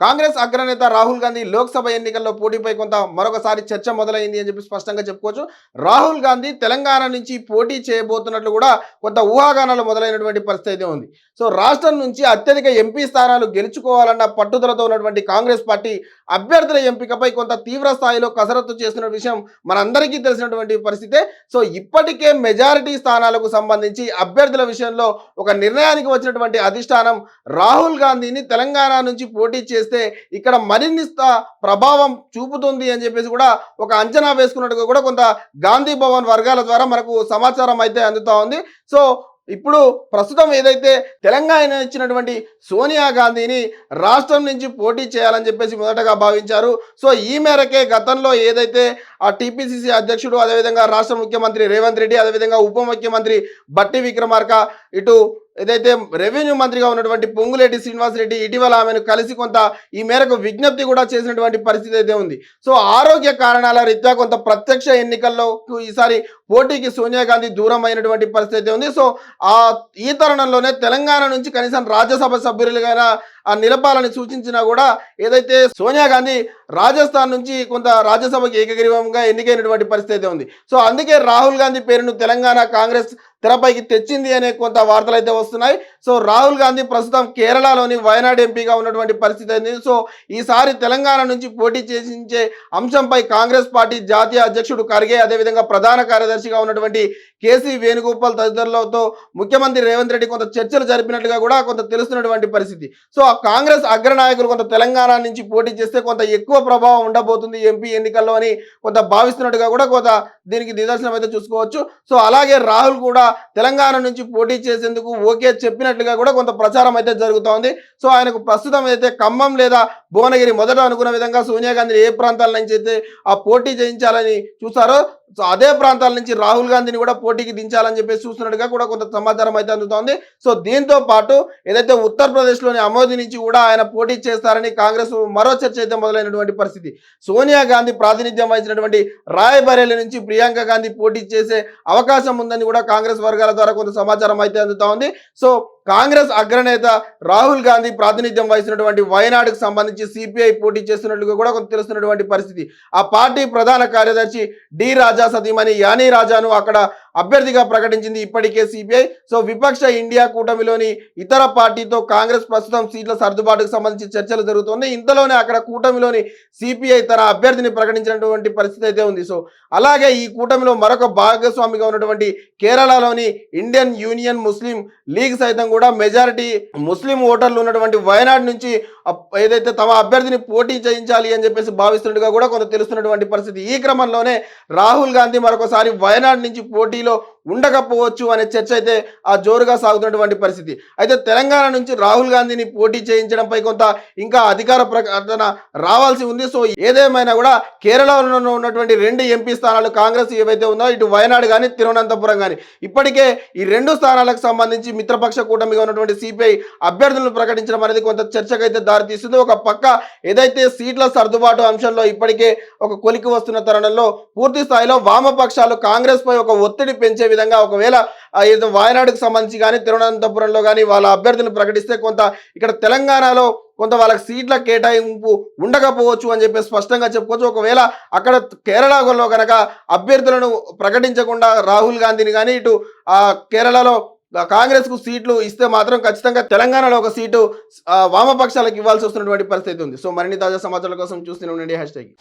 కాంగ్రెస్ అగ్రనేత రాహుల్ గాంధీ లోక్సభ ఎన్నికల్లో పోటీపై కొంత మరొకసారి చర్చ మొదలైంది అని చెప్పి స్పష్టంగా చెప్పుకోవచ్చు. రాహుల్ గాంధీ తెలంగాణ నుంచి పోటీ చేయబోతున్నట్లు కూడా కొంత ఊహాగానాలు మొదలైనటువంటి పరిస్థితి అయితే ఉంది. సో రాష్ట్రం నుంచి అత్యధిక ఎంపీ స్థానాలు గెలుచుకోవాలన్న పట్టుదలతో ఉన్నటువంటి కాంగ్రెస్ పార్టీ అభ్యర్థుల ఎంపికపై కొంత తీవ్ర స్థాయిలో కసరత్తు చేస్తున్న విషయం మనందరికీ తెలిసినటువంటి పరిస్థితే సో ఇప్పటికే మెజారిటీ స్థానాలకు సంబంధించి అభ్యర్థుల విషయంలో ఒక నిర్ణయానికి వచ్చినటువంటి అధిష్టానం రాహుల్ గాంధీని తెలంగాణ నుంచి పోటీ చేస్తే ఇక్కడ మరిన్ని ప్రభావం చూపుతుంది అని చెప్పేసి కూడా ఒక అంచనా వేసుకున్నట్టుగా కూడా కొంత గాంధీ భవన్ వర్గాల ద్వారా మనకు సమాచారం అయితే అందుతా ఉంది. సో ఇప్పుడు ప్రస్తుతం ఏదైతే తెలంగాణ ఇచ్చినటువంటి సోనియా గాంధీని రాష్ట్రం నుంచి పోటీ చేయాలని చెప్పేసి మొదటగా భావించారు. సో ఈ మేరకే గతంలో ఏదైతే ఆ టీపీసీసీ అధ్యక్షుడు అదేవిధంగా రాష్ట్ర ముఖ్యమంత్రి రేవంత్ రెడ్డి అదేవిధంగా ఉప ముఖ్యమంత్రి బట్టి విక్రమార్క ఇటు ఏదైతే రెవెన్యూ మంత్రిగా ఉన్నటువంటి పొంగులేటి శ్రీనివాస్ రెడ్డి ఇటీవల ఆమెను కలిసి కొంత ఈ మేరకు విజ్ఞప్తి కూడా చేసినటువంటి పరిస్థితి అయితే ఉంది. సో ఆరోగ్య కారణాల రీత్యా కొంత ప్రత్యక్ష ఎన్నికల్లో ఈసారి పోటీకి సోనియా గాంధీ దూరం అయినటువంటి పరిస్థితి అయితే ఉంది. సో ఆ ఈ తరుణంలోనే తెలంగాణ నుంచి కనీసం రాజ్యసభ సభ్యులుగా నిలపాలని సూచించినా కూడా ఏదైతే సోనియా గాంధీ రాజస్థాన్ నుంచి కొంత రాజ్యసభకి ఏకగ్రీవంగా ఎన్నికైనటువంటి పరిస్థితి ఉంది. సో అందుకే రాహుల్ గాంధీ పేరును తెలంగాణ కాంగ్రెస్ తెరపైకి తెచ్చింది అనే కొంత వార్తలు అయితే వస్తున్నాయి. సో రాహుల్ గాంధీ ప్రస్తుతం కేరళలోని వయనాడ్ ఎంపీగా ఉన్నటువంటి పరిస్థితి అయింది సో ఈసారి తెలంగాణ నుంచి పోటీ చేసించే అంశంపై కాంగ్రెస్ పార్టీ జాతీయ అధ్యక్షుడు ఖర్గే అదేవిధంగా ప్రధాన కార్యదర్శిగా ఉన్నటువంటి కేసీ వేణుగోపాల్ తదితరులతో ముఖ్యమంత్రి రేవంత్ రెడ్డి కొంత చర్చలు జరిపినట్టుగా కూడా కొంత తెలుస్తున్నటువంటి పరిస్థితి. సో ఆ కాంగ్రెస్ అగ్రనాయకులు కొంత తెలంగాణ నుంచి పోటీ చేస్తే కొంత ఎక్కువ ప్రభావం ఉండబోతుంది ఎంపీ ఎన్నికల్లో అని కొంత భావిస్తున్నట్టుగా కూడా కొంత దీనికి నిదర్శనం అయితే చూసుకోవచ్చు. సో అలాగే రాహుల్ కూడా తెలంగాణ నుంచి పోటీ చేసేందుకు ఓకే చెప్పినట్టు చేసినట్లుగా కూడా కొంత ప్రచారం అయితే జరుగుతోంది. సో ఆయనకు ప్రస్తుతం అయితే ఖమ్మం లేదా భువనగిరి మొదట అనుకున్న విధంగా సోనియా గాంధీని ఏ ప్రాంతాల నుంచి అయితే ఆ పోటీ చేయించాలని చూసారో సో అదే ప్రాంతాల నుంచి రాహుల్ గాంధీని కూడా పోటీకి దించాలని చెప్పేసి చూస్తున్నట్టుగా కూడా కొంత సమాచారం అయితే అందుతోంది. సో దీంతో పాటు ఏదైతే ఉత్తరప్రదేశ్లోని అమోది నుంచి కూడా ఆయన పోటీ చేస్తారని కాంగ్రెస్ మరో చర్చ అయితే మొదలైనటువంటి పరిస్థితి. సోనియా గాంధీ ప్రాతినిధ్యం వహించినటువంటి రాయబరేలి నుంచి ప్రియాంక గాంధీ పోటీ చేసే అవకాశం ఉందని కూడా కాంగ్రెస్ వర్గాల ద్వారా కొంత సమాచారం అయితే అందుతా ఉంది. సో కాంగ్రెస్ అగ్రనేత రాహుల్ గాంధీ ప్రాతినిధ్యం వహిస్తున్నటువంటి వయనాడుకు సంబంధించి సిపిఐ పోటీ చేస్తున్నట్లుగా కూడా కొంత తెలుస్తున్నటువంటి పరిస్థితి. ఆ పార్టీ ప్రధాన కార్యదర్శి డి రాజ రాజా సతీమణి యానీ రాజాను అక్కడ అభ్యర్థిగా ప్రకటించింది ఇప్పటికే సిపిఐ సో విపక్ష ఇండియా కూటమిలోని ఇతర పార్టీతో కాంగ్రెస్ ప్రస్తుతం సీట్ల సర్దుబాటుకు సంబంధించి చర్చలు జరుగుతుంది ఇంతలోనే అక్కడ కూటమిలోని సిపిఐ తన అభ్యర్థిని ప్రకటించినటువంటి పరిస్థితి అయితే ఉంది. సో అలాగే ఈ కూటమిలో మరొక భాగస్వామిగా ఉన్నటువంటి కేరళలోని ఇండియన్ యూనియన్ ముస్లిం లీగ్ సైతం కూడా మెజారిటీ ముస్లిం ఓటర్లు ఉన్నటువంటి వయనాడ్ నుంచి ఏదైతే తమ అభ్యర్థిని పోటీ చేయించాలి అని చెప్పేసి భావిస్తున్నట్టుగా కూడా కొంత తెలుస్తున్నటువంటి పరిస్థితి. ఈ క్రమంలోనే రాహుల్ గాంధీ మరొకసారి వయనాడ్ నుంచి పోటీ పార్టీలో ఉండకపోవచ్చు అనే చర్చ అయితే ఆ జోరుగా సాగుతున్నటువంటి పరిస్థితి. అయితే తెలంగాణ నుంచి రాహుల్ గాంధీని పోటీ చేయించడంపై కొంత ఇంకా అధికార ప్రకటన రావాల్సి ఉంది. సో ఏదేమైనా కూడా కేరళలో ఉన్నటువంటి రెండు ఎంపీ స్థానాలు కాంగ్రెస్ ఏవైతే ఉందో ఇటు వయనాడు కానీ తిరువనంతపురం కానీ ఇప్పటికే ఈ రెండు స్థానాలకు సంబంధించి మిత్రపక్ష కూటమిగా ఉన్నటువంటి సిపిఐ అభ్యర్థులను ప్రకటించడం అనేది కొంత చర్చకైతే దారితీస్తుంది ఒక పక్క ఏదైతే సీట్ల సర్దుబాటు అంశంలో ఇప్పటికే ఒక కొలికి వస్తున్న తరుణంలో పూర్తి స్థాయిలో వామపక్షాలు కాంగ్రెస్ పై ఒక ఒత్తిడి పెంచే విధంగా ఒకవేళ ఏదో వాయనాడుకు సంబంధించి కానీ తిరువనంతపురంలో కానీ వాళ్ళ అభ్యర్థులను ప్రకటిస్తే కొంత ఇక్కడ తెలంగాణలో కొంత వాళ్ళకి సీట్ల కేటాయింపు ఉండకపోవచ్చు అని చెప్పి స్పష్టంగా చెప్పుకోవచ్చు. ఒకవేళ అక్కడ కేరళలో కనుక అభ్యర్థులను ప్రకటించకుండా రాహుల్ గాంధీని కానీ ఇటు ఆ కేరళలో కాంగ్రెస్కు సీట్లు ఇస్తే మాత్రం ఖచ్చితంగా తెలంగాణలో ఒక సీటు వామపక్షాలకు ఇవ్వాల్సి వస్తున్నటువంటి పరిస్థితి ఉంది. సో మరిన్ని తాజా సమాచారాల కోసం చూస్తూనే ఉండండి. Hash tag